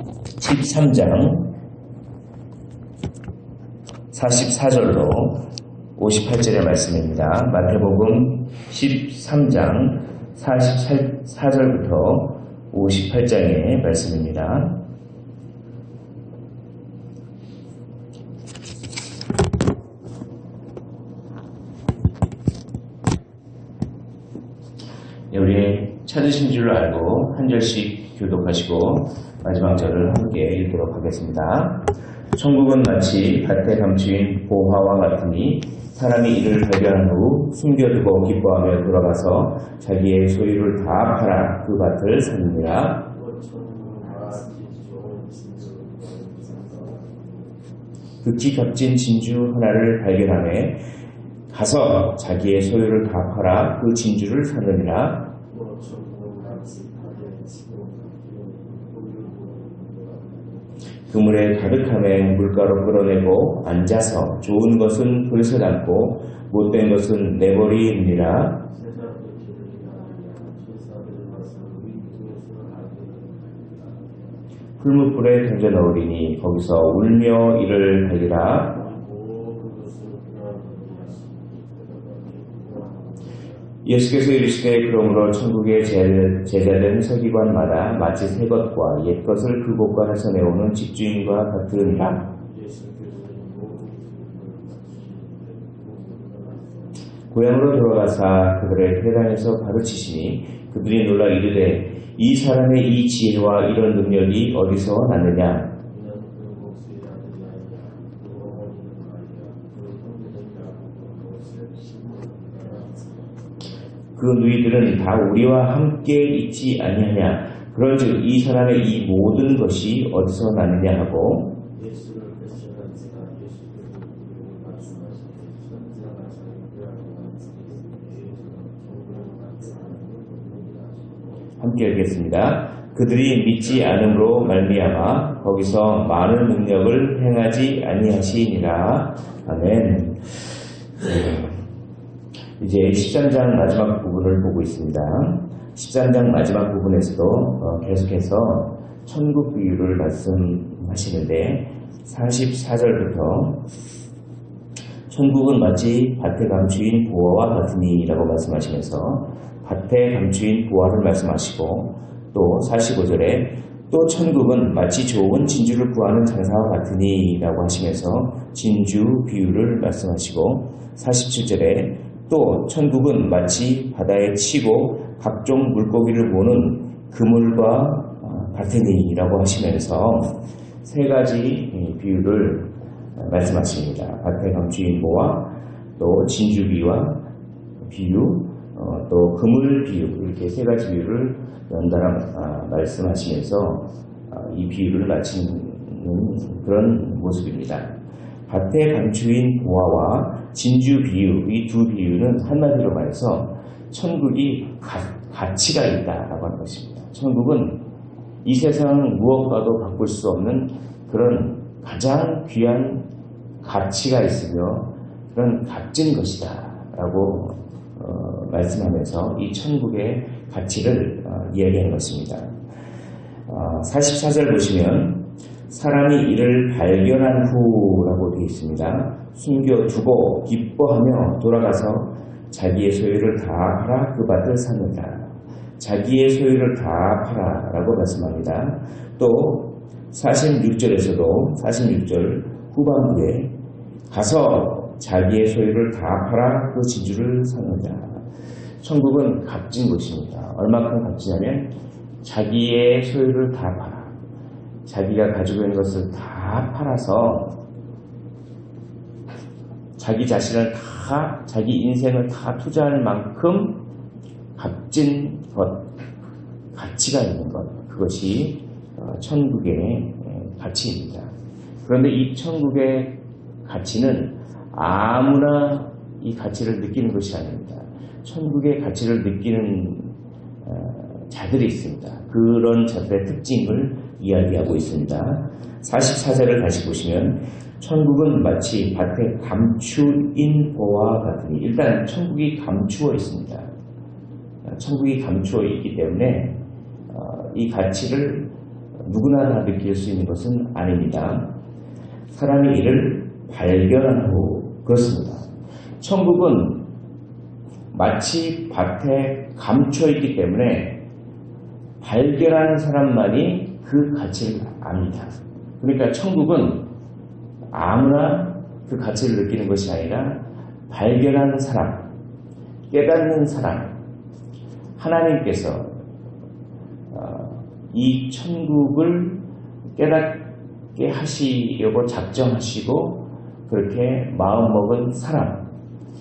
13장 44절로 58절의 말씀입니다. 마태복음 13장 44절부터 58장의 말씀입니다. 네, 우리 찾으신 줄 알고 한 절씩 교독하시고 마지막 절을 함께 읽도록 하겠습니다. 천국은 마치 밭에 감추인 보화와 같으니 사람이 이를 발견한 후 숨겨두고 기뻐하며 돌아가서 자기의 소유를 다 팔아 그 밭을 샀느니라. 극히 값진 진주 하나를 발견하며 가서 자기의 소유를 다 팔아 그 진주를 샀느니라. 그물에 가득함에 물가로 끌어내고 앉아서 좋은 것은 그릇에 담고 못된 것은 내버리니라. 풀무불에 던져 넣으리니 거기서 울며 이를 달리라. 예수께서 이르시되 그러므로 천국의 제자된 서기관마다 마치 새 것과 옛 것을 그 곳간에서 내오는 집주인과 같으니라. 고향으로 돌아가사 그들의 회당에서 가르치시니 그들이 놀라 이르되 이 사람의 이 지혜와 이런 능력이 어디서 났느냐 그 누이들은 다 우리와 함께 있지 아니하냐 그런즉 이 사람의 이 모든 것이 어디서 나느냐 하고 함께 읽겠습니다. 그들이 믿지 않음으로 말미암아 거기서 많은 능력을 행하지 아니하시니라. 아멘. 네. 이제 13장 마지막 부분을 보고 있습니다. 13장 마지막 부분에서도 어, 계속해서 천국 비유를 말씀하시는데 44절부터 천국은 마치 밭에 감추인 보화와 같으니라고 말씀하시면서 밭에 감추인 보화를 말씀하시고 또 45절에 또 천국은 마치 좋은 진주를 구하는 장사와 같으니라고 하시면서 진주 비유를 말씀하시고 47절에 또 천국은 마치 바다에 치고 각종 물고기를 모는 그물과 같으니라고 어, 하시면서 세 가지 비유를 말씀하십니다. 밭에 감추인 모와 또 진주 비유와 비유, 어, 또 그물 비유 이렇게 세 가지 비유를 연달아 아, 말씀하시면서 아, 이 비유를 마치는 그런 모습입니다. 밭에 감추인 보화와 진주 비유, 이 두 비유는 한마디로 말해서 천국이 가, 가치가 있다라고 하는 것입니다. 천국은 이 세상 무엇과도 바꿀 수 없는 그런 가장 귀한 가치가 있으며 그런 값진 것이다 라고 어, 말씀하면서 이 천국의 가치를 어, 이야기하는 것입니다. 어, 44절 보시면 사람이 이를 발견한 후라고 되어 있습니다. 숨겨두고 기뻐하며 돌아가서 자기의 소유를 다 팔아 그 밭을 샀느니라. 자기의 소유를 다 팔아 라고 말씀합니다. 또 46절에서도 46절 후반부에 가서 자기의 소유를 다 팔아 그 진주를 샀느니라. 천국은 값진 곳입니다. 얼마큼 값지냐면 자기의 소유를 다 팔아. 자기가 가지고 있는 것을 다 팔아서 자기 자신을 다, 자기 인생을 다 투자할 만큼 값진 것, 가치가 있는 것, 그것이 어, 천국의 가치입니다. 그런데 이 천국의 가치는 아무나 이 가치를 느끼는 것이 아닙니다. 천국의 가치를 느끼는 어, 자들이 있습니다. 그런 자들의 특징을 이야기하고 있습니다. 44절을 다시 보시면 천국은 마치 밭에 감추인 보와 같으니 일단 천국이 감추어 있습니다. 천국이 감추어 있기 때문에 어, 이 가치를 누구나 다 느낄 수 있는 것은 아닙니다. 사람이 이를 발견한 후 그렇습니다. 천국은 마치 밭에 감춰 있기 때문에 발견하는 사람만이 그 가치를 압니다. 그러니까 천국은 아무나 그 가치를 느끼는 것이 아니라 발견하는 사람, 깨닫는 사람, 하나님께서 어, 이 천국을 깨닫게 하시려고 작정하시고 그렇게 마음먹은 사람,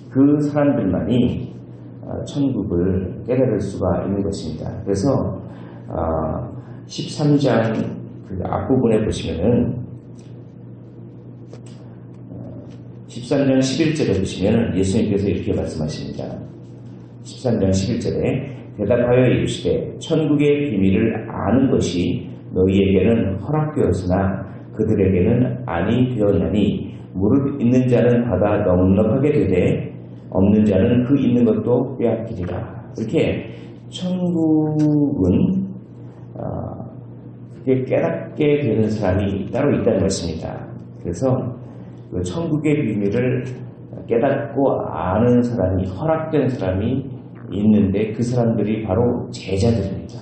그 사람들만이 어, 천국을 깨달을 수가 있는 것입니다. 그래서 13장 어, 그 앞부분에 보시면은 13장 11절에 보시면 예수님께서 이렇게 말씀하십니다. 13장 11절에 대답하여 이르시되 천국의 비밀을 아는 것이 너희에게는 허락되었으나 그들에게는 아니 되었나니 무릇 있는 자는 받아 넉넉하게 되되 없는 자는 그 있는 것도 빼앗기리라. 이렇게 천국은 어, 그게 깨닫게 되는 사람이 따로 있다는 것입니다. 그래서 그 천국의 비밀을 깨닫고 아는 사람이 허락된 사람이 있는데 그 사람들이 바로 제자들입니다.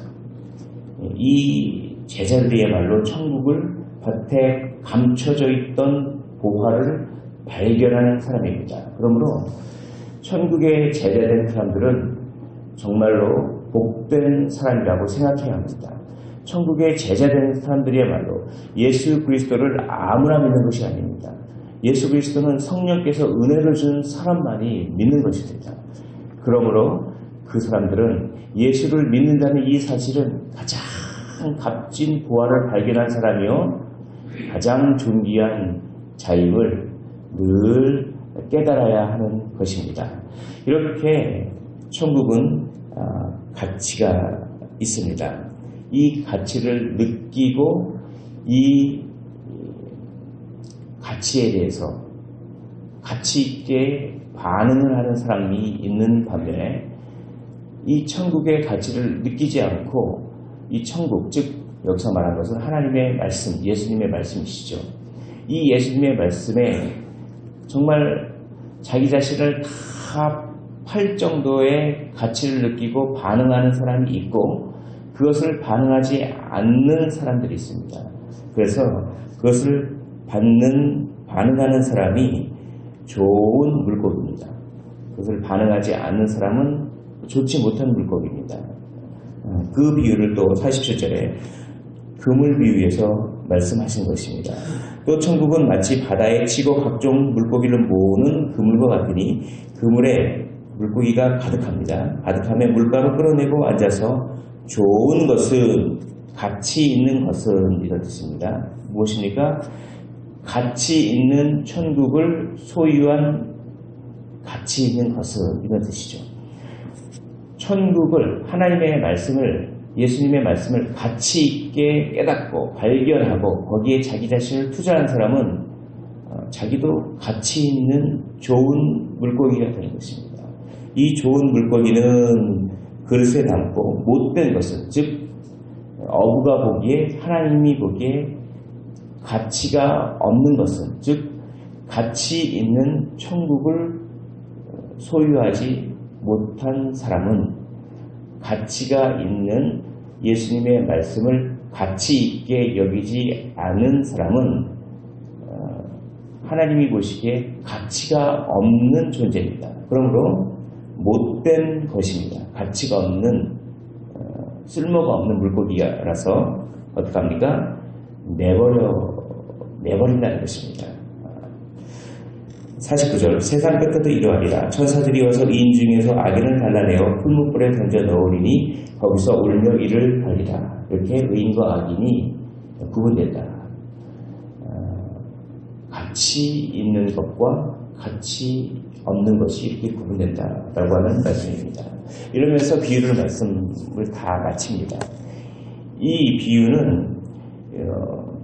이 제자들이야말로 천국을 밭에 감춰져 있던 보화를 발견하는 사람입니다. 그러므로 천국에 제자된 사람들은 정말로 복된 사람이라고 생각해야 합니다. 천국에 제자된 사람들이야말로 예수 그리스도를 아무나 믿는 것이 아닙니다. 예수 그리스도는 성령께서 은혜를 준 사람만이 믿는 것입니다. 그러므로 그 사람들은 예수를 믿는다는 이 사실은 가장 값진 보화를 발견한 사람이요 가장 존귀한 자임을 늘 깨달아야 하는 것입니다. 이렇게 천국은 아, 가치가 있습니다. 이 가치를 느끼고 이 가치에 대해서 가치 있게 반응을 하는 사람이 있는 반면에 이 천국의 가치를 느끼지 않고 이 천국, 즉 여기서 말한 것은 하나님의 말씀, 예수님의 말씀이시죠. 이 예수님의 말씀에 정말 자기 자신을 다 팔 정도의 가치를 느끼고 반응하는 사람이 있고 그것을 반응하지 않는 사람들이 있습니다. 그래서 그것을 받는 반응하는 사람이 좋은 물고기입니다. 그것을 반응하지 않는 사람은 좋지 못한 물고기입니다. 그 비유를 또 47절에 그물 비유에서 말씀하신 것입니다. 또 천국은 마치 바다에 치고 각종 물고기를 모으는 그물과 같으니 그물에 물고기가 가득합니다. 가득함에 물감을 끌어내고 앉아서 좋은 것은 가치 있는 것은 이런 뜻입니다. 무엇입니까? 가치 있는 천국을 소유한 가치 있는 것은 이런 뜻이죠. 천국을 하나님의 말씀을 예수님의 말씀을 가치 있게 깨닫고 발견하고 거기에 자기 자신을 투자한 사람은 어, 자기도 가치 있는 좋은 물고기가 되는 것입니다. 이 좋은 물고기는 그릇에 담고 못된 것은 즉 어부가 보기에 하나님이 보기에 가치가 없는 것은 즉 가치 있는 천국을 소유하지 못한 사람은 가치가 있는 예수님의 말씀을 가치 있게 여기지 않은 사람은 어, 하나님이 보시기에 가치가 없는 존재입니다. 그러므로 못된 것입니다. 가치가 없는 어, 쓸모가 없는 물고기라서 어떡합니까? 내버려 내버린다는 것입니다. 49절 세상 끝에도 이러하리라 천사들이 와서 이인 중에서 악인을 갈라내어 풀무불에 던져 넣으리니 거기서 울며 이를 벌리라 이렇게 의인과 악인이 구분된다 어, 가치 있는 것과 가치 없는 것이 이렇게 구분된다라고 하는 말씀입니다. 이러면서 비유를 말씀을 다 마칩니다. 이 비유는 어,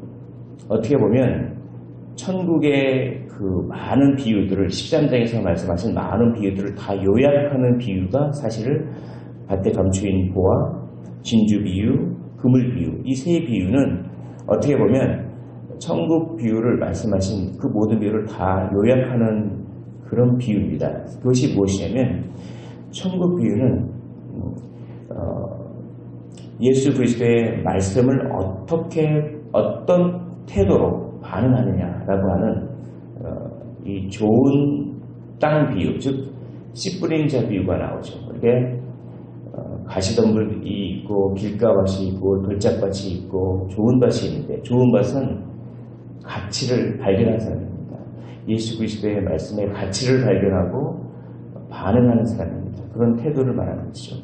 어떻게 보면 천국의 그 많은 비유들을 13장에서 말씀하신 많은 비유들을 다 요약하는 비유가 사실은 밭에 감추인 보와 진주 비유, 그물 비유 이 세 비유는 어떻게 보면 천국 비유를 말씀하신 그 모든 비유를 다 요약하는 그런 비유입니다. 그것이 무엇이냐면 천국 비유는 어, 예수 그리스도의 말씀을 어떻게 어떤 태도로 반응하느냐라고 하는 어, 이 좋은 땅 비유, 즉 씨 뿌린 자 비유가 나오죠. 이렇게 어, 가시덤불이 있고 길가밭이 있고 돌짝밭이 있고 좋은 밭이 있는데 좋은 밭은 가치를 발견한 사람입니다. 예수 그리스도의 말씀에 가치를 발견하고 반응하는 사람입니다. 그런 태도를 말하는 것이죠.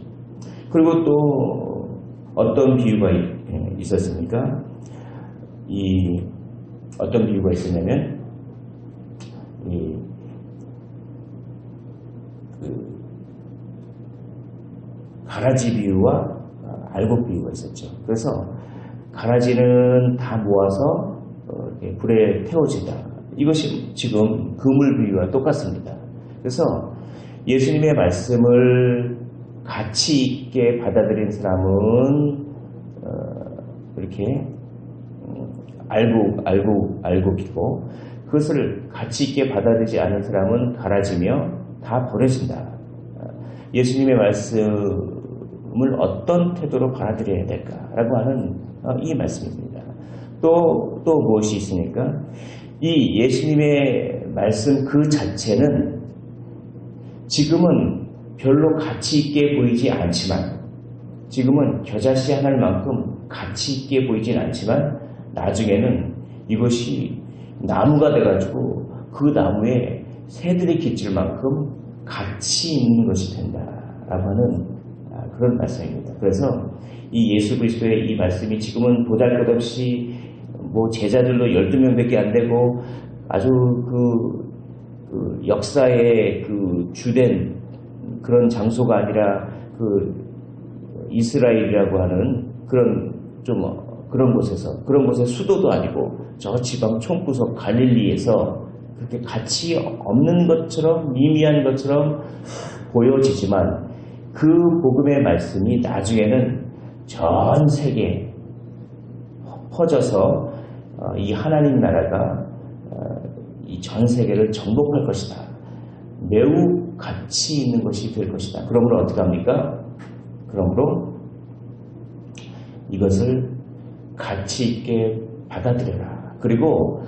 그리고 또 어떤 비유가 예, 있었습니까? 이 어떤 비유가 있었냐면 이 그 가라지 비유와 알곡 비유가 있었죠. 그래서 가라지는 다 모아서 어, 불에 태워진다. 이것이 지금 그물 비유와 똑같습니다. 그래서 예수님의 말씀을 가치 있게 받아들인 사람은 어, 이렇게 음, 알고 알고 알고 기고 그것을 가치 있게 받아들이지 않은 사람은 갈아지며 다 버려진다. 예수님의 말씀을 어떤 태도로 받아들여야 될까라고 하는 어, 이 말씀입니다. 또, 또 무엇이 있습니까? 이 예수님의 말씀 그 자체는 지금은 별로 가치 있게 보이지 않지만 지금은 겨자씨 하나를 만큼 가치 있게 보이진 않지만 나중에는 이것이 나무가 돼가지고 그 나무에 새들이 깃질 만큼 가치 있는 것이 된다라고 하는 아, 그런 말씀입니다. 그래서 이 예수 그리스도의 이 말씀이 지금은 보잘것없이 뭐 제자들도 12명밖에 안 되고 아주 그, 그 역사의 그 주된 그런 장소가 아니라 그 이스라엘이라고 하는 그런 좀 그런 곳에서 그런 곳의 수도도 아니고 저 지방 총구석 갈릴리에서 그렇게 가치 없는 것처럼 미미한 것처럼 보여지지만 그 복음의 말씀이 나중에는 전 세계에 퍼져서 어, 이 하나님 나라가 어, 이전 세계를 정복할 것이다. 매우 가치 있는 것이 될 것이다. 그러므로 어떻게 합니까? 그러므로 이것을 가치 있게 받아들여라. 그리고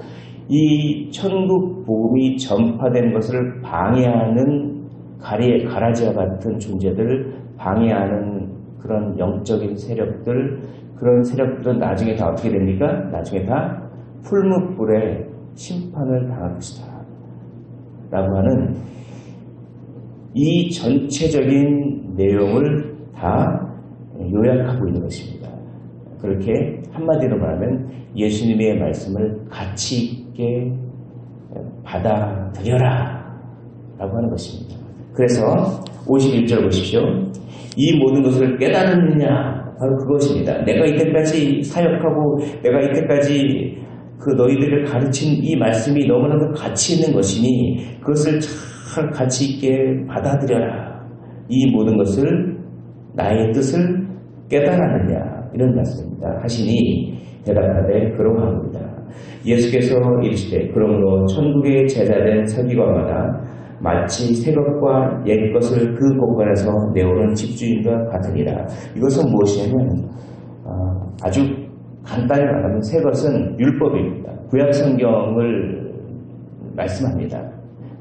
이 천국 복음이 전파된 것을 방해하는 가리, 가라지와 같은 존재들을 방해하는 그런 영적인 세력들, 그런 세력들은 나중에 다 어떻게 됩니까? 나중에 다 풀무불에 심판을 당할 것이다. 라고 하는 이 전체적인 내용을 다 요약하고 있는 것입니다. 그렇게 한마디로 말하면 예수님의 말씀을 가치 있게 받아들여라 라고 하는 것입니다. 그래서 51절 보십시오. 이 모든 것을 깨달았느냐 바로 그것입니다. 내가 이때까지 사역하고 내가 이때까지 그 너희들을 가르친 이 말씀이 너무나도 가치 있는 것이니 그것을 잘 가치 있게 받아들여라. 이 모든 것을 나의 뜻을 깨달았느냐 이런 말씀입니다. 하시니 대답하되 그러합니다. 예수께서 이르시되 그러므로 천국의 제자된 서기관마다 마치 새 것과 옛 것을 그 공간에서 내오는 집주인과 같으니라. 이것은 무엇이냐면 어, 아주 간단히 말하면 새 것은 율법입니다. 구약 성경을 말씀합니다.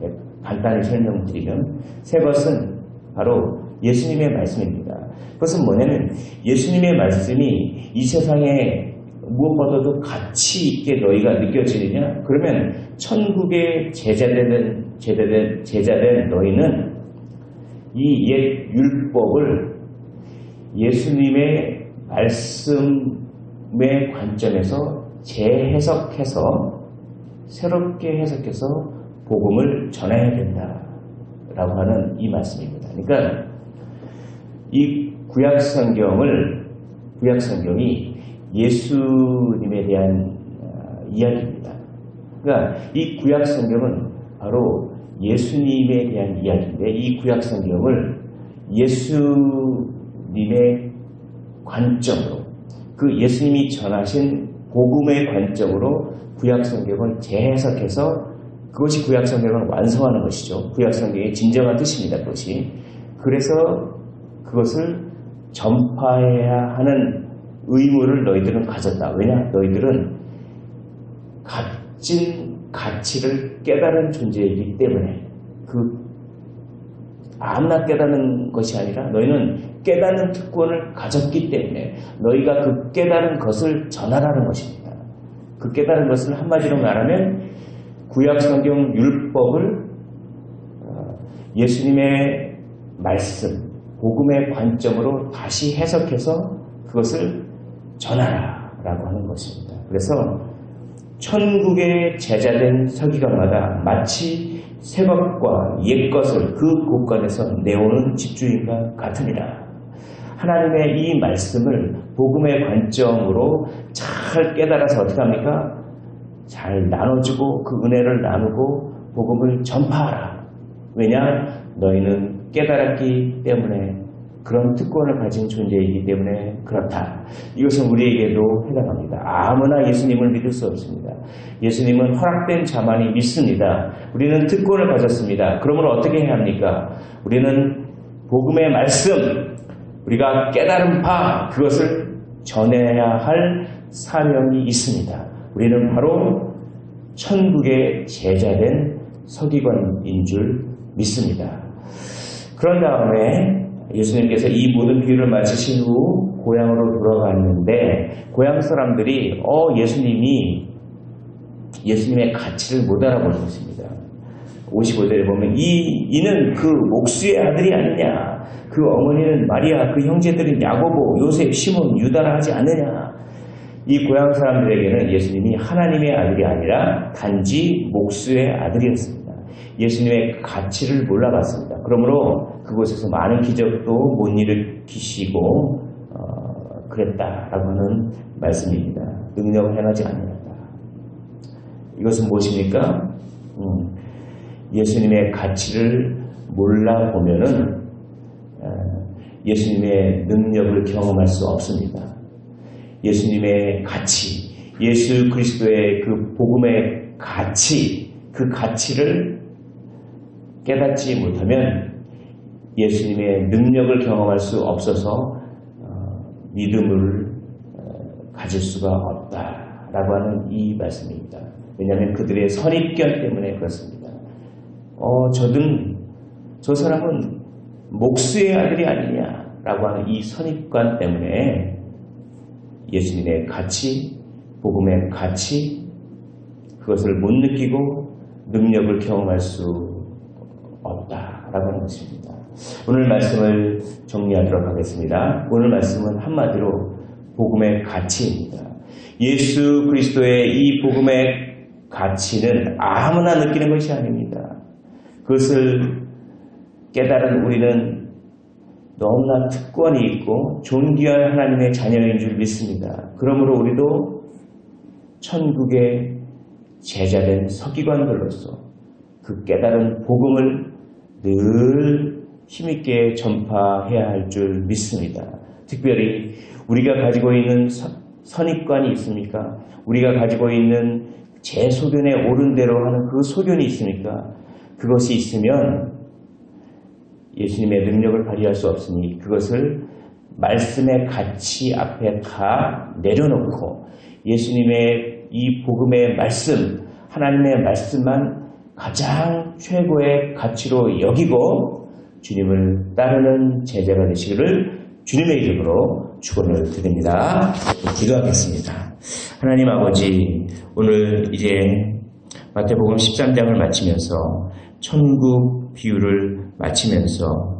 네, 간단히 설명드리면 새 것은 바로 예수님의 말씀입니다. 그것은 뭐냐면 예수님의 말씀이 이 세상에 무엇보다도 가치 있게 너희가 느껴지느냐? 그러면 천국의 제자되는 제자된 제자된 너희는 이 옛 율법을 예수님의 말씀 의 관점에서 재해석해서 새롭게 해석해서 복음을 전해야 된다라고 하는 이 말씀입니다. 그러니까 이 구약 성경을 구약 성경이 예수님에 대한 어, 이야기입니다. 그러니까 이 구약 성경은 바로 예수님에 대한 이야기인데 이 구약 성경을 예수님의 관점으로 그 예수님이 전하신 복음의 관점으로 구약 성경을 재해석해서 그것이 구약 성경을 완성하는 것이죠. 구약 성경의 진정한 뜻입니다. 그것이. 그래서 그것을 전파해야 하는 의무를 너희들은 가졌다. 왜냐? 너희들은 값진 가치를 깨달은 존재이기 때문에 그 아무나 깨닫는 것이 아니라 너희는 깨닫는 특권을 가졌기 때문에 너희가 그 깨달은 것을 전하라는 것입니다. 그 깨달은 것을 한마디로 말하면 구약 성경 율법을 어, 예수님의 말씀, 복음의 관점으로 다시 해석해서 그것을 전하라라고 하는 것입니다. 그래서 천국의 제자된 서기관마다 마치 새 것과 옛 것을 그 곳간에서 내오는 집주인과 같으니라. 하나님의 이 말씀을 복음의 관점으로 잘 깨달아서 어떻게 합니까? 잘 나눠주고 그 은혜를 나누고 복음을 전파하라. 왜냐? 너희는 깨달았기 때문에 그런 특권을 가진 존재이기 때문에 그렇다. 이것은 우리에게도 해당합니다. 아무나 예수님을 믿을 수 없습니다. 예수님은 허락된 자만이 믿습니다. 우리는 특권을 가졌습니다. 그러면 어떻게 해야 합니까? 우리는 복음의 말씀, 우리가 깨달은 바 그것을 전해야 할 사명이 있습니다. 우리는 바로 천국의 제자된 서기관인 줄 믿습니다. 그런 다음에 예수님께서 이 모든 비유를 마치신 후 고향으로 돌아갔는데 고향 사람들이 어 예수님이 예수님의 가치를 못 알아보는 것입니다. 55절에 보면 이 이는 그 옥수의 아들이 아니냐 그 어머니는 마리아 그 형제들은 야고보 요셉 시몬 유다라 하지 않느냐 이 고향 사람들에게는 예수님이 하나님의 아들이 아니라 단지 목수의 아들이었습니다. 예수님의 가치를 몰라봤습니다. 그러므로 그곳에서 많은 기적도 못 일으키시고 어, 그랬다라고 하는 말씀입니다. 능력을 행하지 않는다. 이것은 무엇입니까? 음, 예수님의 가치를 몰라 보면은 예수님의 능력을 경험할 수 없습니다. 예수님의 가치, 예수 그리스도의 그 복음의 가치, 그 가치를 깨닫지 못하면 예수님의 능력을 경험할 수 없어서 어, 믿음을 어, 가질 수가 없다라고 하는 이 말씀입니다. 왜냐하면 그들의 선입견 때문에 그렇습니다. 어, 저는 저 사람은 목수의 아들이 아니냐라고 하는 이 선입관 때문에 예수님의 가치, 복음의 가치, 그것을 못 느끼고 능력을 경험할 수 없다라고 하는 것입니다. 오늘 말씀을 정리하도록 하겠습니다. 오늘 말씀은 한마디로 복음의 가치입니다. 예수 그리스도의 이 복음의 가치는 아무나 느끼는 것이 아닙니다. 그것을 깨달은 우리는 너무나 특권이 있고 존귀한 하나님의 자녀인 줄 믿습니다. 그러므로 우리도 천국의 제자된 서기관들로서 그 깨달은 복음을 늘 힘있게 전파해야 할 줄 믿습니다. 특별히 우리가 가지고 있는 선입관이 있습니까? 우리가 가지고 있는 제 소견에 옳은 대로 하는 그 소견이 있습니까? 그것이 있으면 예수님의 능력을 발휘할 수 없으니 그것을 말씀의 가치 앞에 다 내려놓고 예수님의 이 복음의 말씀, 하나님의 말씀만 가장 최고의 가치로 여기고 주님을 따르는 제자가 되시기를 주님의 이름으로 축원을 드립니다. 기도하겠습니다. 하나님 아버지, 오늘 이제 마태복음 13장을 마치면서 천국 비유를 마치면서